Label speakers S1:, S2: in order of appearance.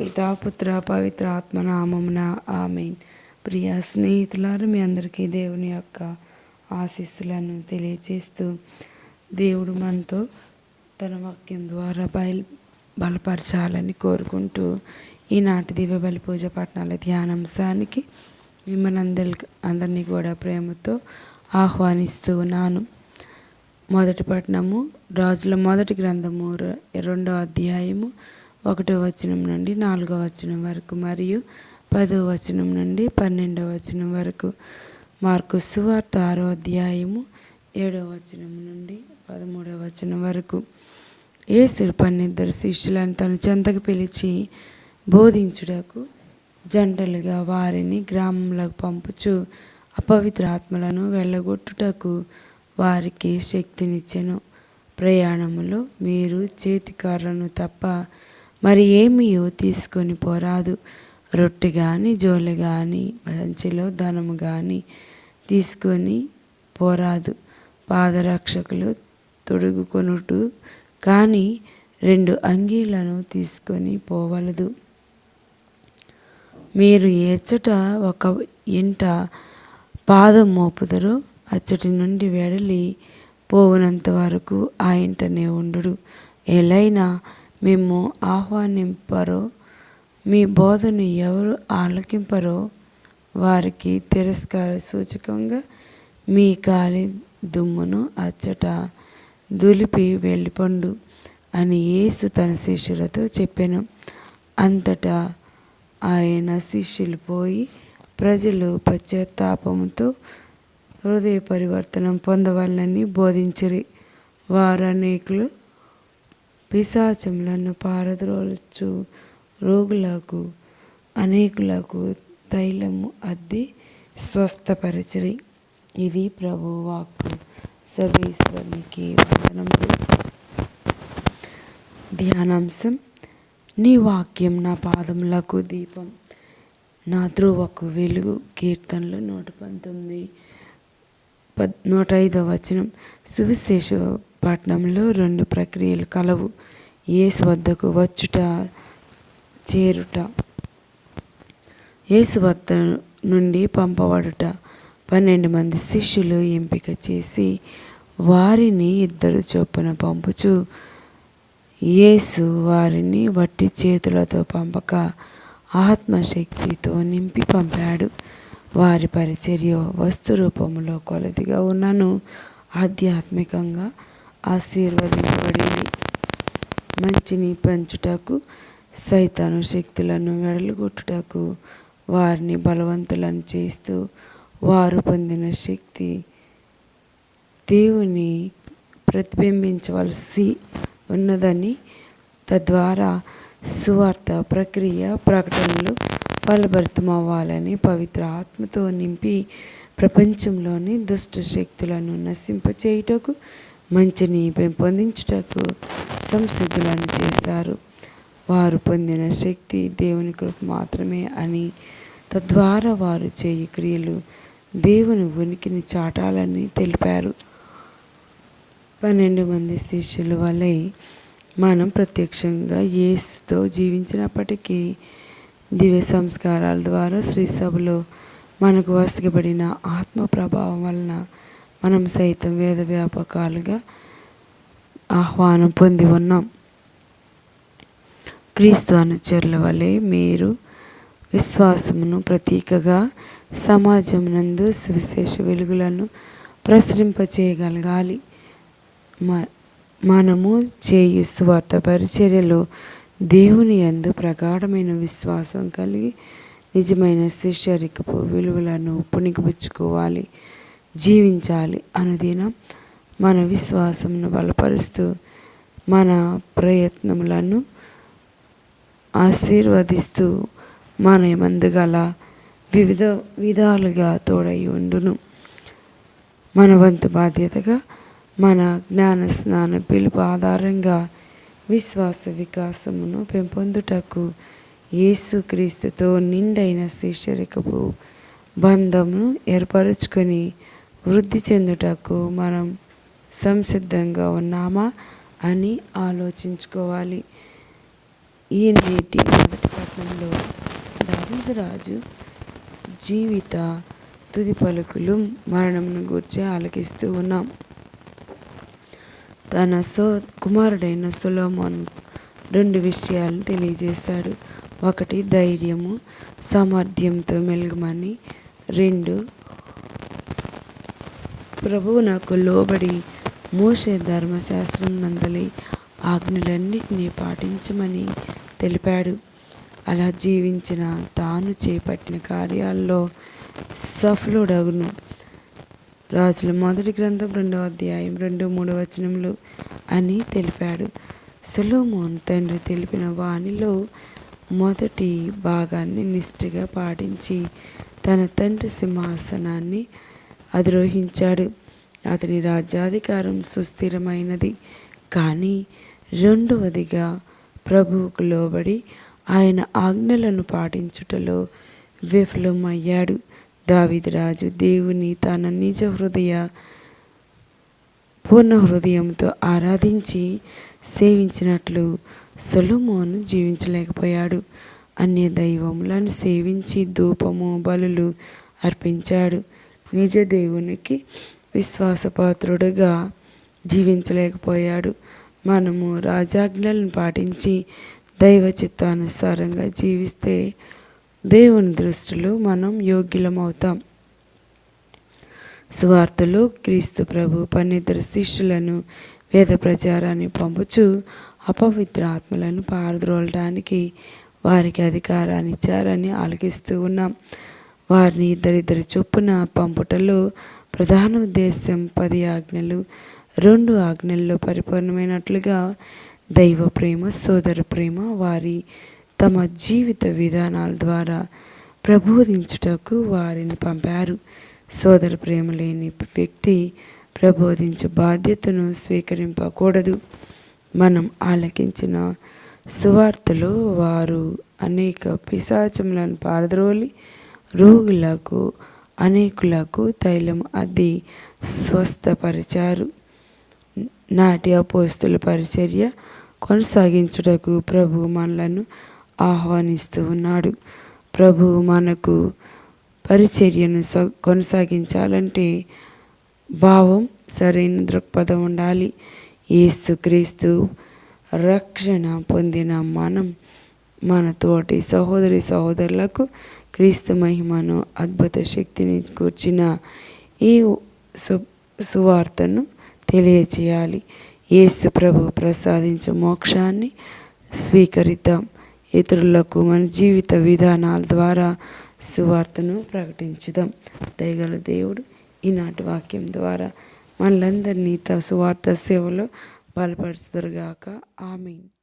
S1: పితాపుత్ర పవిత్ర ఆత్మనామమున amen. ప్రియ స్నేహితులారు మీ అందరికీ దేవుని యొక్క ఆశీస్సులను తెలియజేస్తూ దేవుడు మనతో తన వాక్యం ద్వారా బయలు బలపరచాలని కోరుకుంటూ ఈనాటి దివ్య బలి పూజ పట్టణాల ధ్యానాంశానికి మిమ్మల్ని అందరి అందరినీ కూడా ప్రేమతో ఆహ్వానిస్తూ ఉన్నాను. మొదటి పట్టణము రాజుల మొదటి గ్రంథము రెండో అధ్యాయము ఒకటో వచనం నుండి నాలుగో వచనం వరకు మరియు పదో వచనం నుండి పన్నెండో వచనం వరకు. మార్కు సువార్త ఆరో అధ్యాయము ఏడో వచనం నుండి పదమూడవ వచనం వరకు. యేసు పన్నిద్దరు శిష్యులను తన చెంతకు పిలిచి బోధించుటకు జంటలుగా వారిని గ్రామంలోకి పంపుచు అపవిత్ర ఆత్మలను వెళ్ళగొట్టుటకు వారికి శక్తినిచ్చెను. ప్రయాణములో మీరు చేతికారులను తప్ప మరి ఏమియో తీసుకొని పోరాదు. రొట్టె కానీ జోలె కానీ సంచిలో ధనము కానీ తీసుకొని పోరాదు. పాదరక్షకులు తొడుగుకొనుటు కానీ రెండు అంగీలను తీసుకొని పోవలదు. మీరు ఏచట ఒక ఇంట పాదం మోపుదరో అచ్చటి నుండి వెడలి పోవునంత వరకు ఆ ఇంటనే ఉండడు. ఎలైనా మేము ఆహ్వానింపరో. మీ బోధను ఎవరు ఆలకింపరో వారికి తిరస్కార సూచకంగా మీ కాలి దుమ్మును అచ్చట దులిపి వెళ్ళిపండు అని యేసు తన శిష్యులతో చెప్పాను. అంతటా ఆయన శిష్యులు పోయి ప్రజలు పశ్చాత్తాపంతో హృదయ పరివర్తనం పొందవాలని బోధించిరి. వారు అనేకులు పిశాచములను పారద్రోలుచు రోగులకు అనేకులకు తైలము అద్ది స్వస్థపరిచిరి. ఇది ప్రభు వాక్ సర్వేశ్వరునికి వందనములు. ధ్యానాంశం నీ వాక్యం నా పాదములకు దీపం. నా ధ్రువకు వెలుగు కీర్తనలు నూట పంతొమ్మిది పద్ నూట ఐదవ వచనం. సువిశేష పట్టణంలో రెండు ప్రక్రియలు కలవు. యేసు వద్దకు వచ్చుట చేరుట. యేసు వద్ద నుండి పంపబడుట. పన్నెండు మంది శిష్యులు ఎంపిక చేసి వారిని ఇద్దరు చొప్పున పంపుచు యేసు వారిని వట్టి చేతులతో పంపక ఆత్మశక్తితో నింపి పంపాడు. వారి పరిచర్య వస్తు రూపంలో కొలదిగా ఉన్నను. ఆధ్యాత్మికంగా ఆశీర్వదించబడింది మంచిని పంచుటకు సైతాను శక్తులను వెడలుగొట్టుటకు వారిని బలవంతులను చేస్తూ వారు పొందిన శక్తి దేవుని ప్రతిబింబించవలసి ఉన్నదని తద్వారా సువార్త ప్రక్రియ ప్రకటనలు ఫలభరితమవ్వాలని పవిత్ర ఆత్మతో నింపి ప్రపంచంలోని దుష్ట శక్తులను నశింపచేయుటకు మంచిని పెంపొందించుటకు సంసిద్ధులను చేశారు. వారు పొందిన శక్తి దేవుని కృప మాత్రమే అని తద్వారా వారు చేయు క్రియలు దేవుని ఉనికిని చాటాలని తెలిపారు. పన్నెండు మంది శిష్యుల వలె మనం ప్రత్యక్షంగా యేసుతో జీవించినప్పటికీ దివ్య సంస్కారాల ద్వారా శ్రీసభలో మనకు వసగబడిన ఆత్మ ప్రభావం వలన మనం సైతం వేద వ్యాపకాలుగా ఆహ్వానం పొంది ఉన్నాం. క్రీస్తు అనుచరుల వలె మీరు విశ్వాసమును ప్రతీకగా సమాజం నందు సువిశేష వెలుగులను ప్రసరింపచేయగలగాలి. మ మనము చేయు స్వార్థ పరిచర్యలో దేవుని యందు ప్రగాఢమైన విశ్వాసం కలిగి నిజమైన శిష్యరికపు విలువలను పుణికిపుచ్చుకోవాలి జీవించాలి అనుదినం మన విశ్వాసమును బలపరుస్తూ మన ప్రయత్నములను ఆశీర్వదిస్తూ మన మందుగల వివిధ విధాలుగా తోడై ఉండును. మన వంతు బాధ్యతగా మన జ్ఞాన స్నాన పిలుపు ఆధారంగా విశ్వాస వికాసమును పెంపొందుటకు యేసుక్రీస్తుతో నిండైన శిష్యరికపు బంధమును ఏర్పరచుకొని వృద్ధి చెందుటకు మనం సంసిద్ధంగా ఉన్నామా అని ఆలోచించుకోవాలి. ఈ నేటి మొదటి పట్టణంలో వచనంలో రాజు జీవిత తుది పలుకులు మరణంను గూర్చి ఆలకిస్తూ ఉన్నాం. తన సో కుమారుడైన సులోమోన్ రెండు విషయాలను తెలియజేశాడు. ఒకటి ధైర్యము సామర్థ్యంతో మెలుగుమని. రెండు ప్రభువు నాకు లోబడి మోసే ధర్మశాస్త్రం నందలి ఆజ్ఞలన్నిటినీ పాటించమని తెలిపాడు. అలా జీవించిన తాను చేపట్టిన కార్యాల్లో సఫలుడగును. రాజుల మొదటి గ్రంథం రెండవ అధ్యాయం రెండు మూడు వచనములు అని తెలిపాడు. సొలోమోన్ తండ్రి తెలిపిన వాణిలో మొదటి భాగాన్ని నిష్ఠగా పాటించి తన తండ్రి సింహాసనాన్ని అధిరోహించాడు. అతని రాజ్యాధికారం సుస్థిరమైనది. కానీ రెండవదిగా ప్రభువుకు లోబడి ఆయన ఆజ్ఞలను పాటించుటలో విఫలమయ్యాడు. దావిదరాజు దేవుని తన నిజ హృదయ పూర్ణ హృదయంతో ఆరాధించి సేవించినట్లు సొలమోను జీవించలేకపోయాడు. అన్య దైవములను సేవించి ధూపము బలులు అర్పించాడు. నిజ దేవునికి విశ్వాసపాత్రుడుగా జీవించలేకపోయాడు. మనము రాజాజ్ఞలను పాటించి దైవ చిత్తానుసారంగా జీవిస్తే దేవుని దృష్టిలో మనం యోగ్యులమవుతాం. సువార్తలో క్రీస్తు ప్రభు పన్నిద్దరు శిష్యులను వేద ప్రచారాన్ని పంపుచు అపవిత్ర ఆత్మలను పారద్రోలడానికి వారికి అధికారాన్ని ఇచ్చారని ఆలకిస్తూ ఉన్నాం. వారిని ఇద్దరిద్దరి చొప్పున పంపుటలో ప్రధాన ఉద్దేశం పది ఆజ్ఞలు రెండు ఆజ్ఞల్లో పరిపూర్ణమైనట్లుగా దైవ ప్రేమ సోదర ప్రేమ వారి తమ జీవిత విధానాల ద్వారా ప్రబోధించుటకు వారిని పంపారు. సోదర ప్రేమ లేని వ్యక్తి ప్రబోధించే బాధ్యతను స్వీకరింపకూడదు. మనం ఆలకించిన సువార్తలో వారు అనేక పిశాచములను పారద్రోలి రోగులకు అనేకులకు తైలం అది స్వస్థపరిచారు. నాటి అపోస్తుల పరిచర్య కొనసాగించుటకు ప్రభు మనలను ఆహ్వానిస్తూ ఉన్నాడు. ప్రభు మనకు పరిచర్యను కొనసాగించాలంటే భావం సరైన దృక్పథం ఉండాలి. యేసుక్రీస్తు రక్షణ పొందిన మనం మన తోటి సహోదరి సహోదరులకు క్రీస్తు మహిమను అద్భుత శక్తిని కూర్చిన ఈ సు సువార్తను తెలియచేయాలి. యేసు ప్రభు ప్రసాదించే మోక్షాన్ని స్వీకరిద్దాం. ఇతరులకు మన జీవిత విధానాల ద్వారా సువార్తను ప్రకటించుదాం. దయగల దేవుడు ఈనాటి వాక్యం ద్వారా మనలందరినీ సువార్త సేవలో బలపరుచుదరుగాక. ఆమెన్.